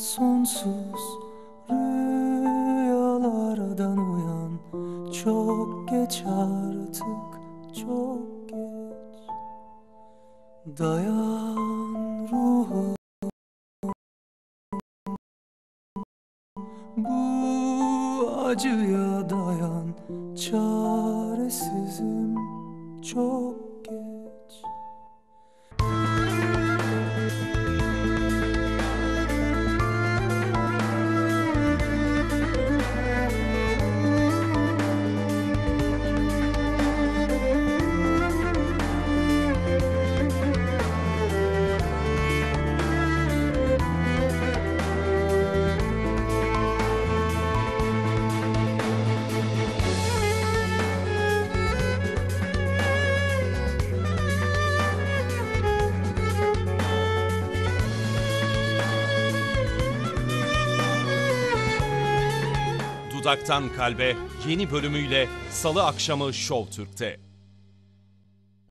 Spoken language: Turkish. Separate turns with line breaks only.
sonsuz rüyalardan uyan. Çok geç artık çok geç. Dayan ruhum. Bu acıya dayan. Çaresizim çok
Dudaktan Kalbe yeni bölümüyle Salı akşamı Show Türk'te.